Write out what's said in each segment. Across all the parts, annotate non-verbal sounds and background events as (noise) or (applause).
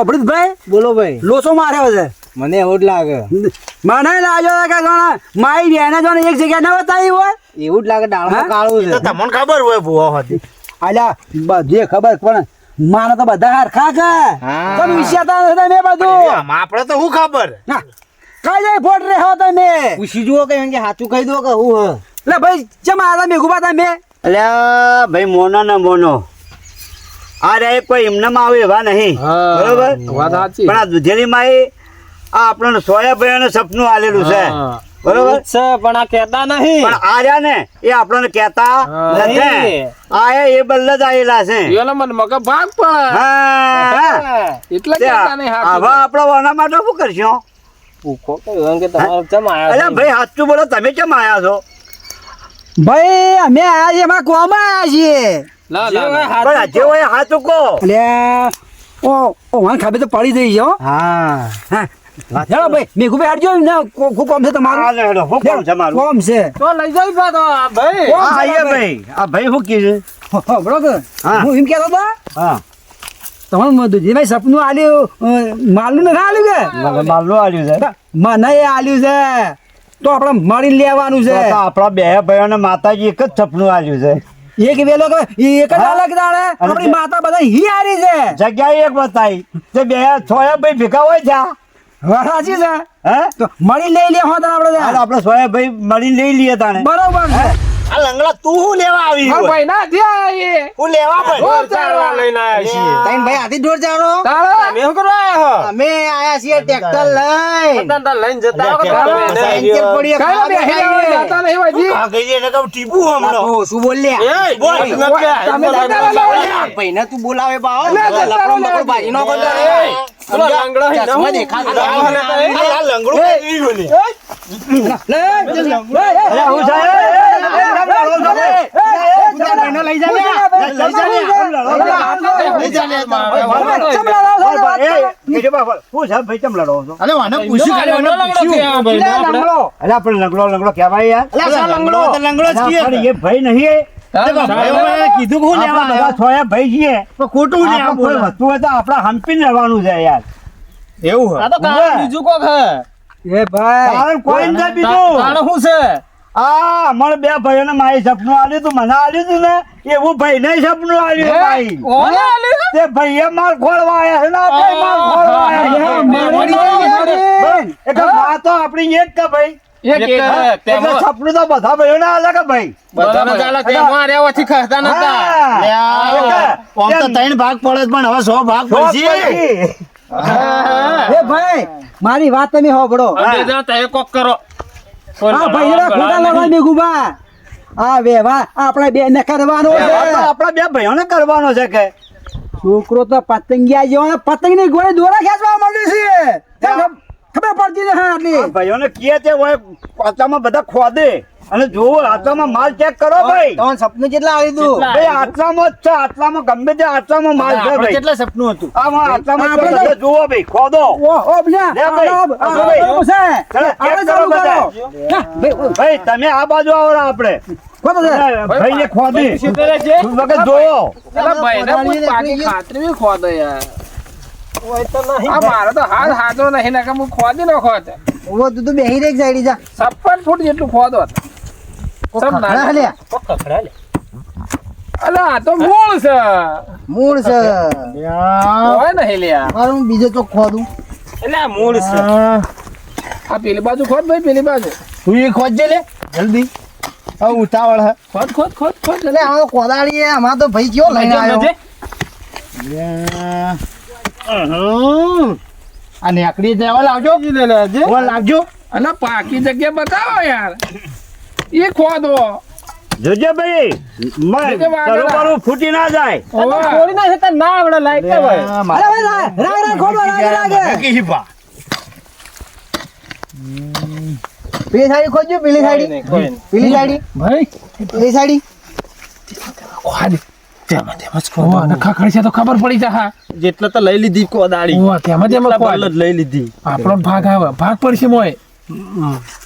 અભૃત ભાઈ બોલો ભાઈ. લોસો માર્યો છે. મને એવું જ લાગે. મને લાગ્યો કે જોણે માઈ બેને જો એક જગ્યા ન બતાવી હોય? એવું જ લાગે ડાળમાં કાળું છે. તમને ખબર હોય ભૂવા હતી. આલા બધે ખબર પણ મારે તો બધા હરખા કે હા. તમે વિચારતા નથી મેં બધું. આપણે તો શું ખબર? ના કઈ જાય ફોટ રે હો તમે. પૂછી જુઓ કે એમ કે સાચું કહી દો કે હું હ. એટલે ભાઈ ચમ આલા મેઘુબા તમે? અલ્યા ભાઈ મોનો ને મોનો. આ રે કોઈ એમનામાં આવે એવા નહીં. બરોબર? પણ આ દુધેલી માઈ આ આપણને સોયાભાઈ સપનું આલેલું છે. બરોબર? છે પણ આ કહેતા નહીં. પણ આ રહ્યા ને એ આપણને કહેતા હા. નથી. આ એ બલ્લ જ આયેલા છે. એનો મન મગજ ભાગ પડે એટલે કહેતા નહીં હાચું. આપણા વાના માટે શું કરશું? ભૂખો કે તમારે કેમ આયા અરે ભાઈ સાચું બોલો તમે કેમ આયા છો? ભાઈ અમે આજે એમાં કોમાં આજે છીએ? જે હોય હાચું કહો એટલે ઓ ઓ વાન ખાબે તો પડી જઈ જો હા. હા. ચાલો ભાઈ મેઘુભાઈ હાડજો ને કો- કો- કોમ છે તમારું? લે હેડો, શું કામ છે છે. તો લઈ આ ભાઈ. કોમ હા છે આઈએ ભાઈ. ભાઈ. આ ભાઈ શું કીધું હો, હો, બરોબર. હા. હું એમ કહેતો હતો હા. તમારું દુધીભાઈ સપનું આલ્યું માલનું નથી આલ્યું કે? માલનું આલ્યું છે. મને એ આલ્યું છે. તો આપણે મળી લેવાનું છે. આપણા બે ભાઈઓને માતાજી એક જ સપનું આવ્યું છે. એક વેલો કે એક જ અલગ દાડે? આપણી માતા બધા હી હારી છે. જગ્યા એક બતાવી. તે બે સોયા ભાઈ ભેગા હોય જા વાત સાચી છે. હે? તો મળી લઈ લે હો આપણે આપણે સોયા ભાઈ મળીને લઈ લઈએ તાણે. બરોબર છે. આ લંગડા તું શું લેવા આવી હા, ભાઈ ના જ્યાં આવી હું લેવા પણ ઢોર ચારવા લઈને આયા છીએ તઈ ભાઈ આથી ઢોર ચારો તારો તમે શું કરવા આયા હો? અમે આયા છીએ ટ્રેક્ટર લઈ તાર લઈને જતા હો કે તમે ટ્રેક્ટર પડી એન્જર બે કાંઈ જાતા. નહીં હોયજી. આ ગઈ એને કહું ટીપુ હમણો બાપુ, શું બોલ્યા એ બોલ. તમે જતા ભાઈ લે. તું બોલાવે બા હો. લે, જતા લપડો લે. બપડો ભાજી નો કરતો રે. લાંગડો હી નવું. દેખાતો લે લાંગડો હી કઈ લે? અરે હું ને? ભાઈને લઈ જા લે. લઈ જા. લઈ જા લે એ, કેજો બા, બોલ. શું છે ભાઈ કેમ લડો છો અરે વાને પૂછ્યું વાને લાંગડો ભાઈ? અરે આપણે લંગડો લંગડો કહેવાય યાર અલા, શા લંગડો? તો લંગડો જ કીએ. પણ એ ભાઈ નહીં એ. હા, કીધું હું લેવા ભાઈ છીએ ખોટું લેવા કોઈ વસ્તુ હોય તો આપણે હંપીને રહેવાનું છે યાર એવું આ તો કારણ બીજું કોક હે. એ ભાઈ કોઈ બીજું તાણે શું છે આ અમારે બે ભાઈઓને મારી સપનું આવ્યું તું મને આવ્યું તું ને? એવું ભાઈ ને સપનું આલ્યું ભાઈ. તે? ભાઈએ માર ખોળવા આયા છે ને ભાઈ માર ખોળવા આયા છે. એટલે માં તો આપણી એક કે ભાઈ. એક એક હે. એટલે તેમાં સપનું તો બધા ભાઈઓને અલગ ભાઈ. ત્રણ ભાગ પડે પણ હવે સો ભાગ પડશે. ભાઈ મારી વાત તમે હોભળો કોક કરો. કોઈ આ લડાવા ભાઈ ખોટા બળાવા લગાવી નહીં. આ વેવા આપણે બે ને કરવાનો છે. આપણા બે ભાઈઓને કરવાનો છે કે. છોકરો તો પતંગિયા જેવો પતંગની ગોળે દોરા ખેંચવા માંડ્યું છે. ખબર પડતી નથી આ આટલી. ભાઈઓને કીએ તે હોય આટલામાં બધા ખોદે. અને જોવો આટલામાં માલ ચેક કરો ભાઈ. તમારું સપનું કેટલા આવી તું ભાઈ આટલામાં જ છે આટલામાં ગમે તે આટલામાં માલ છે ભાઈ. કેટલા સપનું હતું. આમાં આટલામાં આપણે જુઓ ભાઈ ખોદો. ઓ ઓ લે ભાઈ, આ- આ- આ આ ભાઈ. આપણે ચાલુ કરો ભાઈ, ભાઈ તમે આ બાજુ આવો ને આપણે. ભાઈ ને ખોદી. ભાઈ વખત જોવો પેલા ભાઈને પાકી ખાતરી ખોદો યાર. આ મારે તો હાલ હાથો નહીં ને કે હું ખોદી નો ખોદ ઊભો તું તો બેહી રે સાઈડ જા. છપ્પન ફૂટ જેટલું ખોદો ખખડા. અલા આ તો મૂળ છે. મૂળ છે. હોય નહીં લ્યા. મારું હું બીજો ચોક ખોદું. એટલે આ મૂળ છે. આ પેલી બાજુ ખોદ ભાઈ પેલી બાજુ. તું એ ખોદજે લે જલ્દી. હવે ઉતાવળ હે. ખોદ ખોદ ખોદ ખોદ એટલે આ કોદાળી એ આમાં તો ભાઈ કયો લઈને આવ્યો? હમ. આ નેકડી જવા લાવજો. લાવજો. અલા પાકી જગ્યા બતાવો યાર. એ ખોદો. જોજો ભાઈ. ફૂટી ના જાય. ના છે ના આવડે લાયક કે ભાઈ. અરે ભાઈ રાગ રાગ રાગ રાગ રાગે હિપા. પેલી સાડી ખોજો પેલી નહીં. પેલી સાડી. ભાઈ. પેલી સાડી. ખોદ. તેમાં તેમાં જ ખોદો અને ખખડી તો ખબર પડી જા હા તો લઈ લીધી કોદાળી. ઓવા તેમાં તેમાં ખોદ લઈ લીધી. આપણો ભાગ આવે. ભાગ પડશે મોય.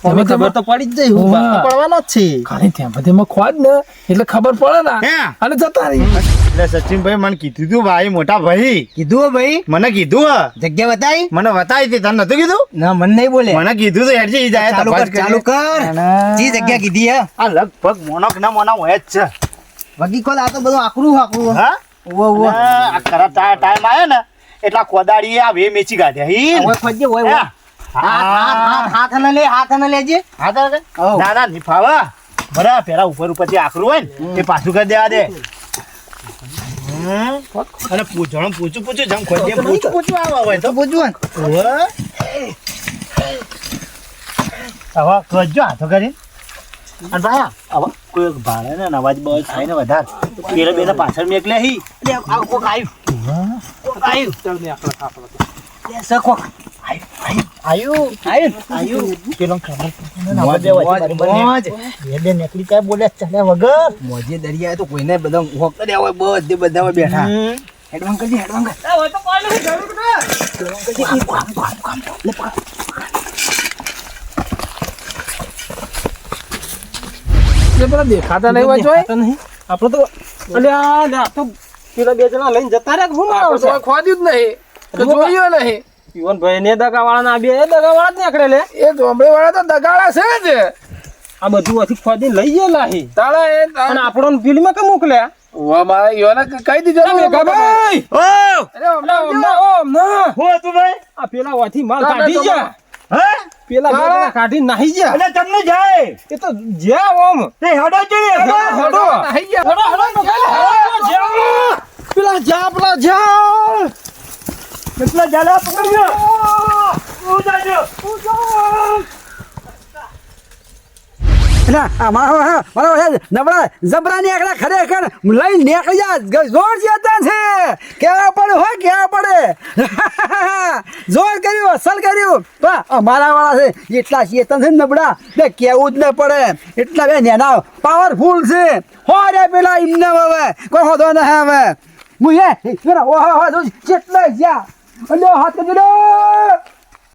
તમે ખબર તો પડી જ જઈ હું હા. પડવાનો જ છે. ખાલી ત્યાં બધેમાં ખોદ ને એટલે ખબર પડે ને. અને જતા રહી. એટલે સચિનભાઈ મને કીધું તું ભાઈ મોટા ભાઈ. કીધું ભાઈ. મને કીધું જગ્યા બતાવી. મને બતાવી હતી તને નતું કીધું? ના મને નહીં બોલે. મને કીધું તો હેડજી જાય ચાલુ કર ચાલુ કર. જી જગ્યા કીધી હે. આ લગભગ મોનક ના મોના હોય જ છે. વગી ખોલ આ તો બધું આકરું આકરું. હા? ઓ ઓ આ કરા ટાઈમ આવ્યો ને એટલા કોદાળી આ વે મેચી ગાધ્યા હી ઓય ખોજે ઓય હાથ હાથ ને લે હાથ ને લેજે. હાથ. ના ના ની ફાવા. બરાબર પેલા ઉપર ઉપર જે આખરું હોય ને એ પાછું કરી દેવા દે. હમ. અને પૂછણ પૂછું પૂછું જમ ખોજે પૂછું. પૂછું આવા હોય તો પૂછવું. હવે કરજો હાથો કરી અને ભાઈ હવે કોઈ ભાડે ને અવાજ બવાજ થાય ને વધારે. પેલા બેને પાછળ મેકલે હી. એટલે કોક આવ્યું કોક આવ્યું પેલો મોજ. કાય બોલે વગર. મોજે દરિયા તો કોઈને બધા હોક કર્યા હોય બધે બેઠા. કરજે એટલે પેલા દેખાતા નહીં હોય જોઈ. આપણે તો અલ્યા તો પેલા બે જણા લઈને જતા રહ્યા તો કોઈ ખોદ્યું જ નહીં. જોયું નહીં. ને ના બે લે એ વાળા તો છે જ. આ બધું અથી ખોદી લઈ ગયેલા હી. તાળા એ અને આપણો ફિલ્મ કે મોકલ્યા? વા મારા યોને કહી દીધો ને મેઘાભાઈ ઓ અરે હમણાં ઓમ હમણાં. ના, ઓમ ના. હું હતું ભાઈ? આ પેલા વાથી માલ કાઢી તો હે? પેલા. જણા કાઢી નાહી ગયા એટલે તમને જાય એ તો જ્યાં ઓમ તે હડો જે હડો હડો નાહી ગયા. હડો હડો. પેલા જા પેલા જા કેટલા જાલા પકડ્યો ઉજા જો જાજો ના મારા મારા નબળા જબરા નીકળ્યા જોર જતા છે. કેવા પડે હોય કેવા પડે. (laughs) જોર કર્યું, અસલ કર્યું. તો વાળા છે. એટલા ચેતન છે નબળા. બે કેવું જ ન પડે. એટલા બે નેના પાવરફુલ છે. હો પેલા એમને હવે. કોઈ હોતો ન હવે. હું એ ઓહો હો જ્યાં હાથ કરી